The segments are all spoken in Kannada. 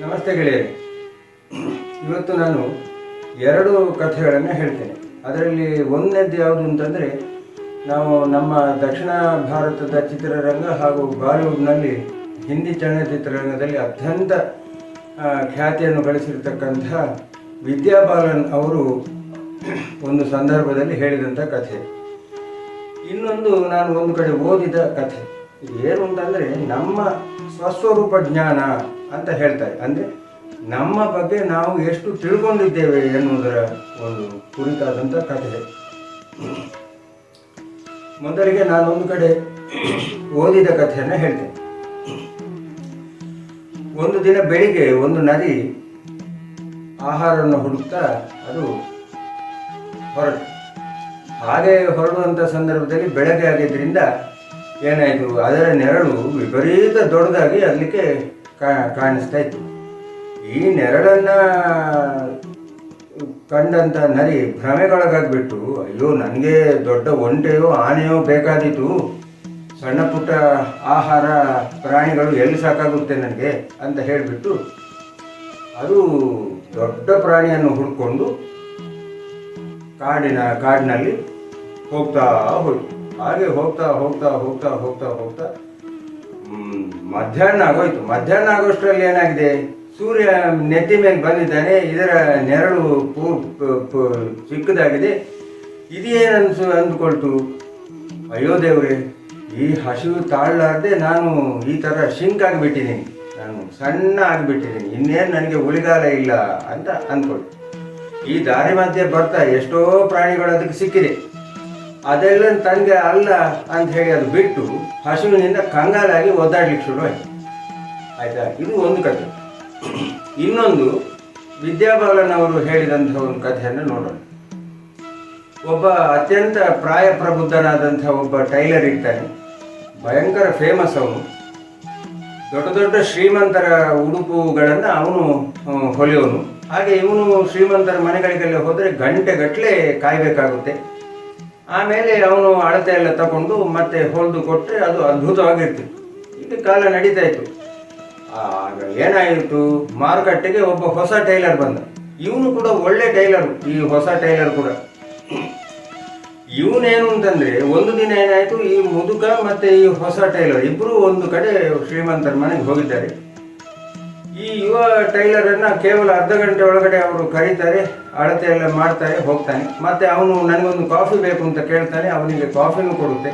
ನಮಸ್ತೆ ಗೆಳೆಯರೆ. ಇವತ್ತು ನಾನು ಎರಡು ಕಥೆಗಳನ್ನು ಹೇಳ್ತೇನೆ. ಅದರಲ್ಲಿ ಒಂದನೇದ್ದು ಯಾವುದು ಅಂತಂದರೆ, ನಾವು ನಮ್ಮ ದಕ್ಷಿಣ ಭಾರತದ ಚಿತ್ರರಂಗ ಹಾಗೂ ಬಾಲಿವುಡ್ನಲ್ಲಿ ಹಿಂದಿ ಚಲನಚಿತ್ರರಂಗದಲ್ಲಿ ಅತ್ಯಂತ ಖ್ಯಾತಿಯನ್ನು ಗಳಿಸಿರ್ತಕ್ಕಂಥ ವಿದ್ಯಾ ಬಾಲನ್ ಅವರು ಒಂದು ಸಂದರ್ಭದಲ್ಲಿ ಹೇಳಿದಂಥ ಕಥೆ. ಇನ್ನೊಂದು ನಾನು ಒಂದು ಕಡೆ ಓದಿದ ಕಥೆ. ಏನು ಅಂತಂದರೆ, ನಮ್ಮ ಸ್ವಸ್ವರೂಪ ಜ್ಞಾನ ಅಂತ ಹೇಳ್ತಾರೆ ಅಂದರೆ ನಮ್ಮ ಬಗ್ಗೆ ನಾವು ಎಷ್ಟು ತಿಳ್ಕೊಂಡಿದ್ದೇವೆ ಎನ್ನುವುದರ ಒಂದು ಕುರಿತಾದಂಥ ಕಥೆ. ಮೊದಲಿಗೆ ನಾನು ಒಂದು ಕಡೆ ಓದಿದ ಕಥೆಯನ್ನು ಹೇಳ್ತೇನೆ. ಒಂದು ದಿನ ಬೆಳಿಗ್ಗೆ ಒಂದು ನದಿ ಆಹಾರವನ್ನು ಹುಡುಕ್ತಾ ಅದು ಹೊರಟು. ಹಾಗೆ ಹೊರಡುವಂಥ ಸಂದರ್ಭದಲ್ಲಿ ಬೆಳಗ್ಗೆ ಆಗಿದ್ದರಿಂದ ಏನಾಯಿತು? ಅದರ ನೆರಳು ವಿಪರೀತ ದೊಡ್ಡದಾಗಿ ಅದಕ್ಕೆ ಕಾಣಿಸ್ತಾ ಇತ್ತು. ಈ ನೆರಳನ್ನು ಕಂಡಂಥ ನರಿ ಭ್ರಮೆಗೊಳಗಾಗ್ಬಿಟ್ಟು, ಅಯ್ಯೋ, ನನಗೆ ದೊಡ್ಡ ಒಂಟೆಯೋ, ಆನೆಯೋ ಬೇಕಾದೀತು. ಸಣ್ಣ ಪುಟ್ಟ ಆಹಾರ ಪ್ರಾಣಿಗಳು ಎಲ್ಲಿ ಸಾಕಾಗುತ್ತೆ ನನಗೆ? ಅಂತ ಹೇಳಿಬಿಟ್ಟು, ಅದು ದೊಡ್ಡ ಪ್ರಾಣಿಯನ್ನು ಹುಡ್ಕೊಂಡು ಕಾಡಿನ, ಕಾಡಿನಲ್ಲಿ ಹೋಗ್ತಾ ಹೋಯ್ತು. ಹಾಗೆ ಹೋಗ್ತಾ ಹೋಗ್ತಾ ಹೋಗ್ತಾ ಹೋಗ್ತಾ ಹೋಗ್ತಾ ಮಧ್ಯಾಹ್ನ ಆಗೋಯ್ತು. ಮಧ್ಯಾಹ್ನ ಆಗೋಷ್ಟರಲ್ಲಿ ಏನಾಗಿದೆ? ಸೂರ್ಯ ನೆತ್ತಿ ಮೇಲೆ ಬಂದಿದ್ದಾನೆ. ಇದರ ನೆರಳು ಪೂ ಚಿಕ್ಕದಾಗಿದೆ. ಇದೇನನ್ಸು ಅಂದ್ಕೊಳ್ತು? ಅಯ್ಯೋ ದೇವ್ರೆ, ಈ ಹಸಿವು ತಾಳಲಾರ್ದೆ ನಾನು ಈ ಥರ ಶಿಂಕ್ ಆಗಿಬಿಟ್ಟಿದ್ದೀನಿ. ನಾನು ಸಣ್ಣ ಆಗಿಬಿಟ್ಟಿದ್ದೀನಿ. ಇನ್ನೇನು ನನಗೆ ಉಳಿಗಾಲ ಇಲ್ಲ ಅಂತ ಅಂದ್ಕೊಳ್ತು. ಈ ದಾರಿ ಮಧ್ಯೆ ಬರ್ತಾ ಎಷ್ಟೋ ಪ್ರಾಣಿಗಳು ಅದಕ್ಕೆ ಸಿಕ್ಕಿದೆ. ಅದೆಲ್ಲ ತಂದೆ ಅಲ್ಲ ಅಂತ ಹೇಳಿ ಅದು ಬಿಟ್ಟು ಹಸುವಿನಿಂದ ಕಂಗಾಲಾಗಿ ಒದ್ದಾಡ್ಲಿಕ್ಕೆ ಶುರುವಾಯಿತು ಆಯ್ತಾ. ಇದು ಒಂದು ಕಥೆ ಇನ್ನೊಂದು ವಿದ್ಯಾಬಾಲನ್ ಅವರು ಹೇಳಿದಂಥ ಒಂದು ಕಥೆಯನ್ನು ನೋಡೋಣ. ಒಬ್ಬ ಅತ್ಯಂತ ಪ್ರಾಯ ಪ್ರಬುದ್ಧನಾದಂಥ ಒಬ್ಬ ಟೈಲರ್ ಇರ್ತಾನೆ. ಭಯಂಕರ ಫೇಮಸ್ ಅವನು. ದೊಡ್ಡ ದೊಡ್ಡ ಶ್ರೀಮಂತರ ಉಡುಪುಗಳನ್ನು ಅವನು ಹೊಲಿಯೋನು. ಹಾಗೆ ಇವನು ಶ್ರೀಮಂತರ ಮನೆಗಳಿಗೆಲ್ಲ ಹೋದರೆ ಗಂಟೆಗಟ್ಟಲೆ ಕಾಯಬೇಕಾಗುತ್ತೆ. ಆಮೇಲೆ ಅವನು ಅಳತೆ ಎಲ್ಲ ತಗೊಂಡು ಮತ್ತೆ ಹೊಲ್ದು ಕೊಟ್ಟರೆ ಅದು ಅದ್ಭುತವಾಗಿತ್ತು. ಇದು ಕಾಲ ನಡೀತಾ ಇತ್ತು. ಆಗ ಏನಾಯಿತು? ಮಾರುಕಟ್ಟೆಗೆ ಒಬ್ಬ ಹೊಸ ಟೈಲರ್ ಬಂದ. ಇವನು ಕೂಡ ಒಳ್ಳೆ ಟೈಲರು, ಈ ಹೊಸ ಟೈಲರ್ ಕೂಡ. ಇವನೇನು ಅಂತಂದ್ರೆ, ಒಂದು ದಿನ ಏನಾಯ್ತು, ಈ ಮುದುಕ ಮತ್ತೆ ಈ ಹೊಸ ಟೈಲರ್ ಇಬ್ಬರು ಒಂದು ಕಡೆ ಶ್ರೀಮಂತರ ಮನೆಗೆ ಹೋಗಿದ್ದಾರೆ. ಈ ಯುವ ಟೈಲರ್ ಅನ್ನ ಕೇವಲ ಅರ್ಧ ಗಂಟೆ ಒಳಗಡೆ ಅವರು ಕರೀತಾರೆ, ಅಳತೆ ಎಲ್ಲ ಮಾಡ್ತಾರೆ, ಹೋಗ್ತಾನೆ. ಮತ್ತೆ ಅವನು ನನಗೊಂದು ಕಾಫಿ ಬೇಕು ಅಂತ ಕೇಳ್ತಾನೆ, ಅವನಿಗೆ ಕಾಫಿನೂ ಕೊಡುತ್ತೆ,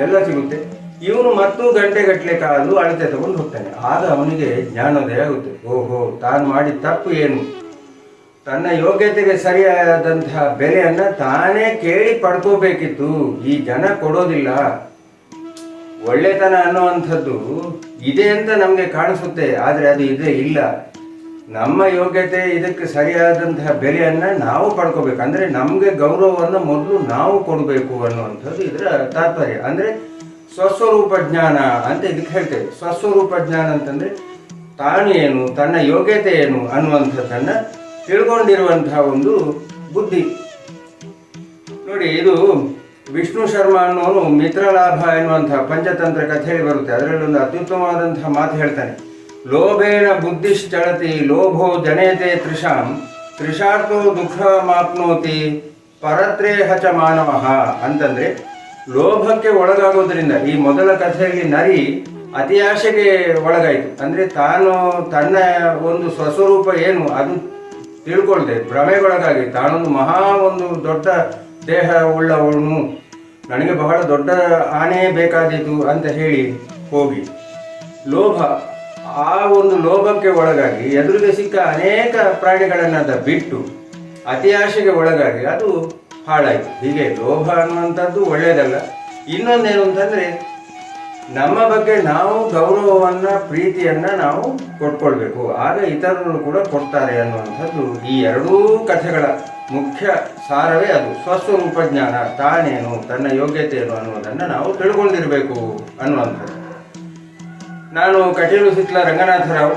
ಎಲ್ಲ ಸಿಗುತ್ತೆ. ಇವನು ಮತ್ತೂ ಗಂಟೆಗಟ್ಟಲೆ ಕಾಲು ಅಳತೆ ತಗೊಂಡು ಹೋಗ್ತಾನೆ. ಆಗ ಅವನಿಗೆ ಜ್ಞಾನೋದಯ ಆಗುತ್ತೆ. ಓಹೋ, ತಾನು ಮಾಡಿದ ತಪ್ಪು ಏನು? ತನ್ನ ಯೋಗ್ಯತೆಗೆ ಸರಿಯಾದಂತಹ ಬೆಲೆಯನ್ನು ತಾನೇ ಕೇಳಿ ಪಡ್ಕೋಬೇಕಿತ್ತು. ಈ ಜನ ಕೊಡೋದಿಲ್ಲ. ಒಳ್ಳೆತನ ಅನ್ನುವಂಥದ್ದು ಇದೆ ಅಂತ ನಮಗೆ ಕಾಣಿಸುತ್ತೆ, ಆದರೆ ಅದು ಇದೆ ಇಲ್ಲ. ನಮ್ಮ ಯೋಗ್ಯತೆ ಇದಕ್ಕೆ ಸರಿಯಾದಂತಹ ಬೆಲೆಯನ್ನು ನಾವು ಪಡ್ಕೋಬೇಕು. ಅಂದರೆ ನಮಗೆ ಗೌರವವನ್ನು ಮೊದಲು ನಾವು ಕೊಡಬೇಕು ಅನ್ನುವಂಥದ್ದು ಇದರ ತಾತ್ಪರ್ಯ. ಅಂದರೆ ಸ್ವಸ್ವರೂಪ ಜ್ಞಾನ ಅಂತ ಇದಕ್ಕೆ ಹೇಳ್ತೇವೆ. ಸ್ವಸ್ವರೂಪ ಜ್ಞಾನ ಅಂತಂದರೆ ತಾನು ಏನು, ತನ್ನ ಯೋಗ್ಯತೆ ಏನು ಅನ್ನುವಂಥದ್ದನ್ನು ತಿಳ್ಕೊಂಡಿರುವಂತಹ ಒಂದು ಬುದ್ಧಿ. ನೋಡಿ, ಇದು ವಿಷ್ಣು ಶರ್ಮ ಅನ್ನೋನು ಮಿತ್ರಲಾಭ ಎನ್ನುವಂಥ ಪಂಚತಂತ್ರ ಕಥೆಯಲ್ಲಿ ಬರುತ್ತೆ. ಅದರಲ್ಲಿ ಒಂದು ಅತ್ಯುತ್ತಮವಾದಂತಹ ಮಾತು ಹೇಳ್ತಾನೆ. ಲೋಭೇನ ಬುದ್ಧಿಶ್ಚಳತಿ ಲೋಭೋ ಜನೇತೆ ತ್ರಿಷಾಂ ತ್ರಿಷಾರ್ಥೋ ದುಃಖ ಮಾಪ್ನೋತಿ ಪರತ್ರೇಹ ಚ ಮಾನವ ಅಂತಂದ್ರೆ ಲೋಭಕ್ಕೆ ಒಳಗಾಗೋದ್ರಿಂದ ಈ ಮೊದಲ ಕಥೆಯಲ್ಲಿ ನರಿ ಅತಿಯಾಶೆಗೆ ಒಳಗಾಯಿತು. ಅಂದ್ರೆ ತಾನು ತನ್ನ ಒಂದು ಸ್ವಸ್ವರೂಪ ಏನು ಅದು ತಿಳ್ಕೊಳ್ದೆ, ಭ್ರಮೆಗೊಳಗಾಗಿ ತಾನೊಂದು ಮಹಾ ಒಂದು ದೊಡ್ಡ ದೇಹ ಉಳ್ಳವನು ನನಗೆ ಬಹಳ ದೊಡ್ಡ ಆನೆ ಬೇಕಾದೀತು ಅಂತ ಹೇಳಿ ಹೋಗಿ. ಲೋಭ, ಆ ಒಂದು ಲೋಭಕ್ಕೆ ಒಳಗಾಗಿ ಎದುರಿಗೆ ಸಿಕ್ಕ ಅನೇಕ ಪ್ರಾಣಿಗಳನ್ನ ಬಿಟ್ಟು ಅತಿ ಆಶೆಗೆ ಒಳಗಾಗಿ ಅದು ಹಾಳಾಯಿತು. ಹೀಗೆ ಲೋಭ ಅನ್ನುವಂಥದ್ದು ಒಳ್ಳೆಯದಲ್ಲ. ಇನ್ನೊಂದೇನು ಅಂತಂದ್ರೆ, ನಮ್ಮ ಬಗ್ಗೆ ನಾವು ಗೌರವವನ್ನ, ಪ್ರೀತಿಯನ್ನ ನಾವು ಕೊಟ್ಕೊಳ್ಬೇಕು. ಆಗ ಇತರರು ಕೂಡ ಕೊಡ್ತಾರೆ ಅನ್ನುವಂಥದ್ದು ಈ ಎರಡೂ ಕಥೆಗಳ ಮುಖ್ಯ ಸಾರವೇ ಅದು. ಸ್ವಸ್ವರೂಪ ಜ್ಞಾನ ತಾನೇನು, ತನ್ನ ಯೋಗ್ಯತೆ ಏನು ಅನ್ನುವುದನ್ನು ನಾವು ತಿಳ್ಕೊಂಡಿರಬೇಕು ಅನ್ನುವಂಥದ್ದು. ನಾನು ಕಟೀಲು ಸಿಕ್ಲ ರಂಗನಾಥರಾವ್,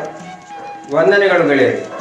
ವಂದನೆಗಳು ಗೆಳೆಯರು.